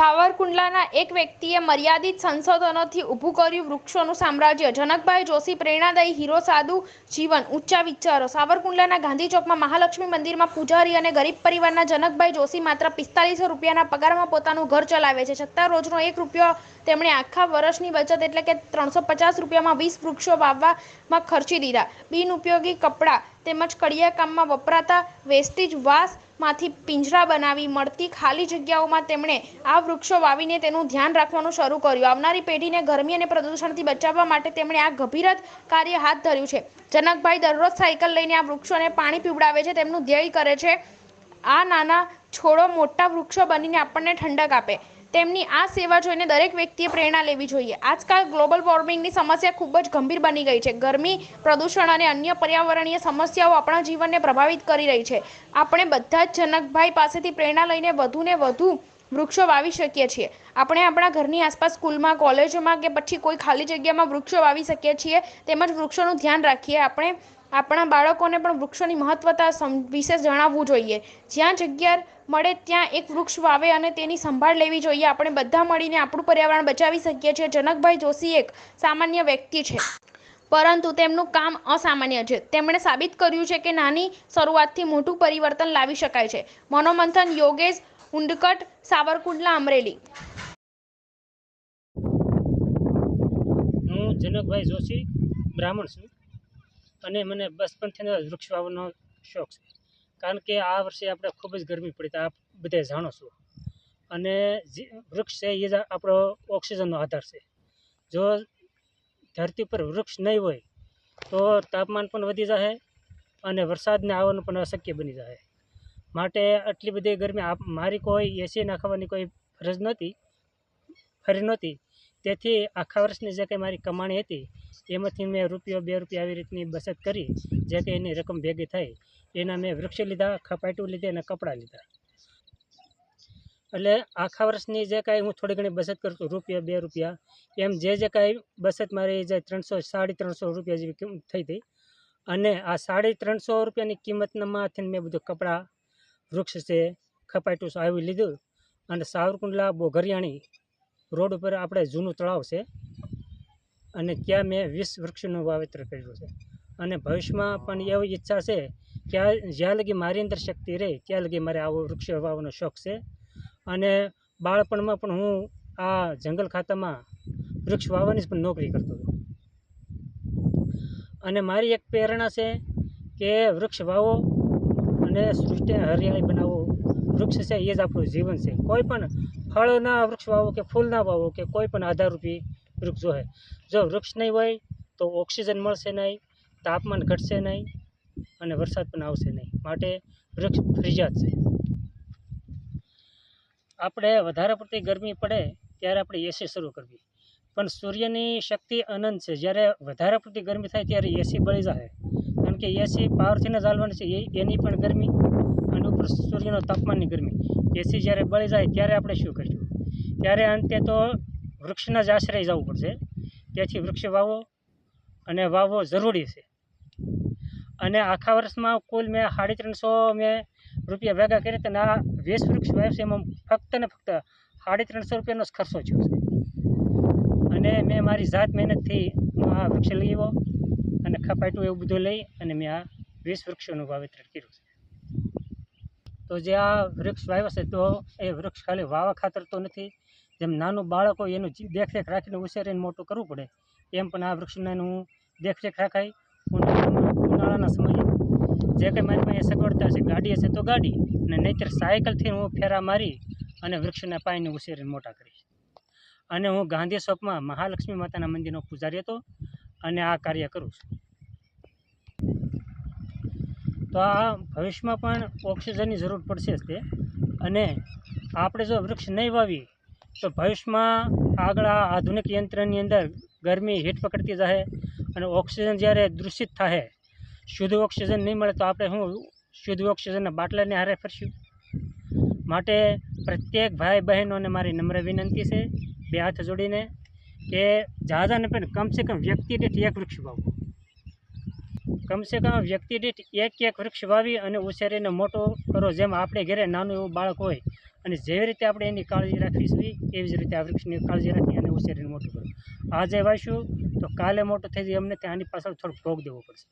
સાવરકુંડલાના એક વ્યક્તિએ મર્યાદિત સંશોધનોથી ઊભું કર્યું વૃક્ષોનું સામ્રાજ્ય. જનકભાઈ જોશી પ્રેરણાદાયી હીરો સાદુ જીવન. ઊંચા વિચારો. સાવરકુંડલાના ગાંધી ચોકમાં મહાલક્ષ્મી મંદિરમાં પૂજારી અને ગરીબ પરિવારના જનકભાઈ જોશી માત્ર પિસ્તાલીસો રૂપિયાના પગારમાં પોતાનું ઘર ચલાવે છે. છતાં રોજનો એક રૂપિયો તેમણે આખા વર્ષની બચત એટલે કે ત્રણસો પચાસ રૂપિયામાં વીસ વૃક્ષો વાવવામાં ખર્ચી દીધા. બિનઉપયોગી કપડાં તેમજ કડિયા કામમાં વપરાતા વેસ્ટેજ વાસમાંથી પિંજરા બનાવી મળતી ખાલી જગ્યાઓમાં તેમણે આ વૃક્ષો વાવીને તેનું ધ્યાન રાખવાનું શરૂ કર્યું. આવનારી પેઢીને ગરમી અને પ્રદૂષણથી બચાવવા માટે તેમણે આ ગભીરત કાર્ય હાથ ધર્યું છે. જનકભાઈ દરરોજ સાયકલ લઈને આ વૃક્ષોને પાણી પીવડાવે છે, તેમનું ધ્યેય કરે છે આ નાના છોડો મોટા વૃક્ષો બનીને આપણને ઠંડક આપે. તેમની આ સેવા જોઈને દરેક વ્યક્તિએ પ્રેરણા લેવી જોઈએ. આજકાલ ગ્લોબલ વોર્મિંગની સમસ્યા ખૂબ જ ગંભીર બની ગઈ છે. ગરમી, પ્રદૂષણ અને અન્ય પર્યાવરણીય સમસ્યાઓ આપણા જીવનને પ્રભાવિત કરી રહી છે. આપણે બધા જ જનકભાઈ પાસેથી પ્રેરણા લઈને વધુને વધુ વૃક્ષો વાવી શકીએ છીએ. આપણે આપણા ઘરની આસપાસ સ્કૂલમાં, કોલેજોમાં કે પછી કોઈ ખાલી જગ્યામાં વૃક્ષો વાવી શકીએ છીએ. તેમજ વૃક્ષોનું ધ્યાન રાખીએ. આપણે આપણા બાળકોને પણ વૃક્ષોની મહત્વતા વિશે જણાવવું જોઈએ. જ્યાં જગ્યા મળે ત્યાં એક વૃક્ષ વાવે અને તેની સંભાળ લેવી જોઈએ. આપણે બધા મળીને આપણું પર્યાવરણ બચાવી શકીએ છીએ. જનકભાઈ જોશી એક સામાન્ય વ્યક્તિ છે. પરંતુ તેમનું કામ અસામાન્ય છે. તેમણે સાબિત કર્યું છે કે નાની શરૂઆતથી મોટું પરિવર્તન લાવી શકાય છે. મનોમંથન યોગેશ ઉંડકટ, સાવરકુંડલા, અમરેલી. હું જનકભાઈ જોશી, બ્રાહ્મણ છું. અને મને બચપનથી વૃક્ષ વાવવાનો શોખ છે. કારણ કે આ વર્ષે આપણે ખૂબ જ ગરમી પડી, તો આપ બધા જાણો છો. અને જે વૃક્ષ છે, એ જ આપણો ઓક્સિજનનો આધાર છે. જો ધરતી પર વૃક્ષ નહીં હોય, તો તાપમાન પણ વધી જશે અને વરસાદને આવવાનું પણ અશક્ય બની જશે માટે આટલી બધી ગરમી મારી કોઈ એસી નાખવાની કોઈ ફરજ નહોતી, ફરી નહોતી. તેથી આખા વર્ષની જે કંઈ મારી કમાણી હતી, એમાંથી મેં રૂપિયો બે રૂપિયા આવી રીતની બચત કરી, જે કે એની રકમ ભેગી થઈ, એના મેં વૃક્ષ લીધા, ખપાટું લીધી અને કપડાં લીધા. એટલે આખા વર્ષની જે કાંઈ હું થોડી ઘણી બચત કરતો રૂપિયા બે રૂપિયા, એમ જે જે કાંઈ બચત મારી જે ત્રણસો, સાડી ત્રણસો રૂપિયા જેવી થઈ હતી, અને આ સાડી ત્રણસો રૂપિયાની કિંમતનામાંથી મેં બધું કપડાં, વૃક્ષ છે, ખપાટું આવી લીધું, અને સાવરકુંડલા, બોઘરિયાણી રોડ ઉપર આપણે જૂનું તળાવ છે અને ત્યાં મેં વીસ વૃક્ષનું વાવેતર કર્યું છે. અને ભવિષ્યમાં પણ એવી ઈચ્છા છે કે જ્યાં લગી મારી અંદર શક્તિ રહે, ત્યાં લગી મારે આવો વૃક્ષ વાવવાનો શોખ છે. અને બાળપણમાં પણ હું આ જંગલ ખાતામાં વૃક્ષ વાવવાની પણ નોકરી કરતો હતો. અને મારી એક પ્રેરણા છે કે વૃક્ષ વાવો અને સૃષ્ટિ હરિયાળી બનાવો. વૃક્ષ છે એ જ આપણું જીવન છે. કોઈ પણ ફળના વૃક્ષ વાવો કે ફૂલના વાવો કે કોઈ પણ આધારરૂપી વૃક્ષ હોય. જો વૃક્ષ નહીં હોય તો ઓક્સિજન મળશે નહીં, તાપમાન ઘટશે નહીં અને વરસાદ પણ આવશે નહીં. માટે વૃક્ષ ફરજિયાત છે. આપણે વધારે પડતી ગરમી પડે ત્યારે આપણે એસી શરૂ કરવી. પણ સૂર્યની શક્તિ અનંત છે. જ્યારે વધારે પડતી ગરમી થાય ત્યારે એસી બળી જાય. કારણ કે એસી પાવરથી જ ચાલવાની છે. એની પણ ગરમી અને તાપમાનની ગરમી. એસી જ્યારે બળી જાય ત્યારે આપણે શું કરીશું? ત્યારે અંતે તો વૃક્ષના જ આશ્રય જવું પડશે. તેથી વૃક્ષ વાવો અને વાવવો જરૂરી છે. અને આખા વર્ષમાં કુલ મેં સાડી ત્રણસો મેં રૂપિયા ભેગા હતા અને આ વીસ વૃક્ષ વાવ્યા છે એમાં ફક્ત ને ફક્ત સાડી ત્રણસો રૂપિયાનો જ ખર્ચો થયો છે. અને મેં મારી જાત મહેનતથી હું આ વૃક્ષ લઈ આવ્યો અને ખપાટું એવું બધું લઈ અને મેં આ વીસ વૃક્ષોનું વાવેતર કર્યું છે. તો જે આ વૃક્ષ વાવ્યા છે તો એ વૃક્ષ ખાલી વાવા ખાતર તો નથી. જેમ નાનું બાળક હોય એનું દેખરેખ રાખીને ઉછેરીને મોટું કરવું પડે, એમ પણ આ વૃક્ષને હું દેખરેખ રાખાય ઉનાળાના સમયે. જે કંઈ મારી પાસે સગવડતા છે ગાડી હશે તો ગાડી, અને નહીંતર સાયકલથી હું ફેરા મારી અને વૃક્ષના પાયને ઉછેરીને મોટા કરીશ. અને હું ગાંધી ચોકમાં મહાલક્ષ્મી માતાના મંદિરનો પૂજારી હતો અને આ કાર્ય કરું છું. તો આ ભવિષ્યમાં પણ ઓક્સિજનની જરૂર પડશે જ તે. અને આપણે જો વૃક્ષ નહીં વાવીએ, તો ભવિષ્યમાં આગળ આ આધુનિક યંત્રની અંદર ગરમી હીટ પકડતી જાય અને ઓક્સિજન જ્યારે દૂષિત થાય શુદ્ધ ઓક્સિજન નહીં મળે તો આપણે શું શુદ્ધ ઓક્સિજનના બાટલાને હારે ફરશું? માટે પ્રત્યેક ભાઈ બહેનોને મારી નમ્ર વિનંતી છે, બે હાથ જોડીને, કે જ્યાદા ને પણ કમસે કમ વ્યક્તિ દીઠ એક વૃક્ષ વાવો. કમસે કમ વ્યક્તિ દીઠ એક એક વૃક્ષ વાવી અને ઉછેરીને મોટો કરો, જેમ આપણે ઘરે નાનું એવું બાળક હોય અને જેવી રીતે આપણે એની કાળજી રાખવી જોઈએ એવી જ રીતે આ વૃક્ષની કાળજી રાખી અને ઉછેરીને મોટું કરવું આજે વાવીશું તો કાલે મોટું થઈ જાય, અમને આની પાછળ થોડોક ભોગ દેવો પડશે.